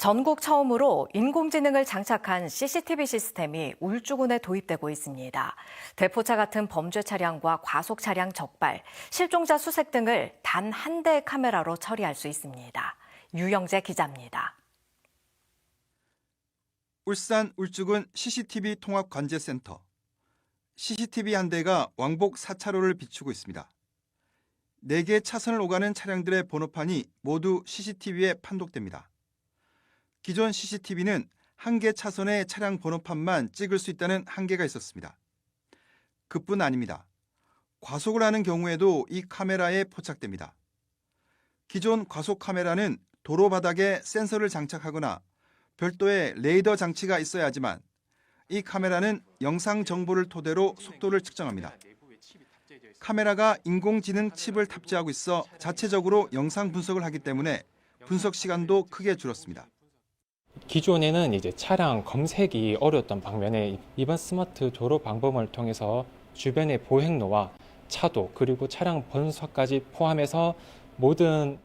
전국 처음으로 인공지능을 장착한 CCTV 시스템이 울주군에 도입되고 있습니다. 대포차 같은 범죄 차량과 과속 차량 적발, 실종자 수색 등을 단 한 대의 카메라로 처리할 수 있습니다. 유영재 기자입니다. 울산 울주군 CCTV 통합 관제센터. CCTV 한 대가 왕복 4차로를 비추고 있습니다. 4개 차선을 오가는 차량들의 번호판이 모두 CCTV에 판독됩니다. 기존 CCTV는 한 개 차선의 차량 번호판만 찍을 수 있다는 한계가 있었습니다. 그뿐 아닙니다. 과속을 하는 경우에도 이 카메라에 포착됩니다. 기존 과속 카메라는 도로 바닥에 센서를 장착하거나 별도의 레이더 장치가 있어야 하지만 이 카메라는 영상 정보를 토대로 속도를 측정합니다. 카메라가 인공지능 칩을 탑재하고 있어 자체적으로 영상 분석을 하기 때문에 분석 시간도 크게 줄었습니다. 기존에는 이제 차량 검색이 어려웠던 방면에 이번 스마트 도로 방법을 통해서 주변의 보행로와 차도 그리고 차량 번호까지 포함해서 모든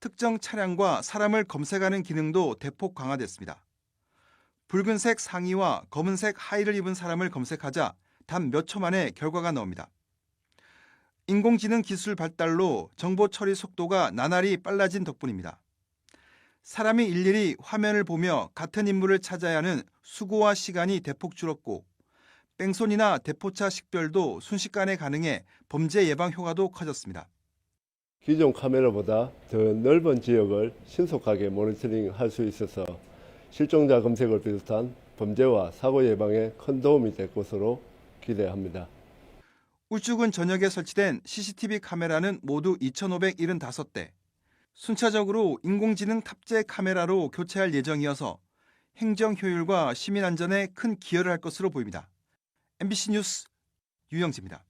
특정 차량과 사람을 검색하는 기능도 대폭 강화됐습니다. 붉은색 상의와 검은색 하의를 입은 사람을 검색하자 단 몇 초 만에 결과가 나옵니다. 인공지능 기술 발달로 정보 처리 속도가 나날이 빨라진 덕분입니다. 사람이 일일이 화면을 보며 같은 인물을 찾아야 하는 수고와 시간이 대폭 줄었고 뺑소니나 대포차 식별도 순식간에 가능해 범죄 예방 효과도 커졌습니다. 기존 카메라보다 더 넓은 지역을 신속하게 모니터링 할 수 있어서 실종자 검색을 비롯한 범죄와 사고 예방에 큰 도움이 될 것으로 기대합니다. 울주군 전역에 설치된 CCTV 카메라는 모두 2,575대. 순차적으로 인공지능 탑재 카메라로 교체할 예정이어서 행정 효율과 시민 안전에 큰 기여를 할 것으로 보입니다. MBC 뉴스 유영지입니다.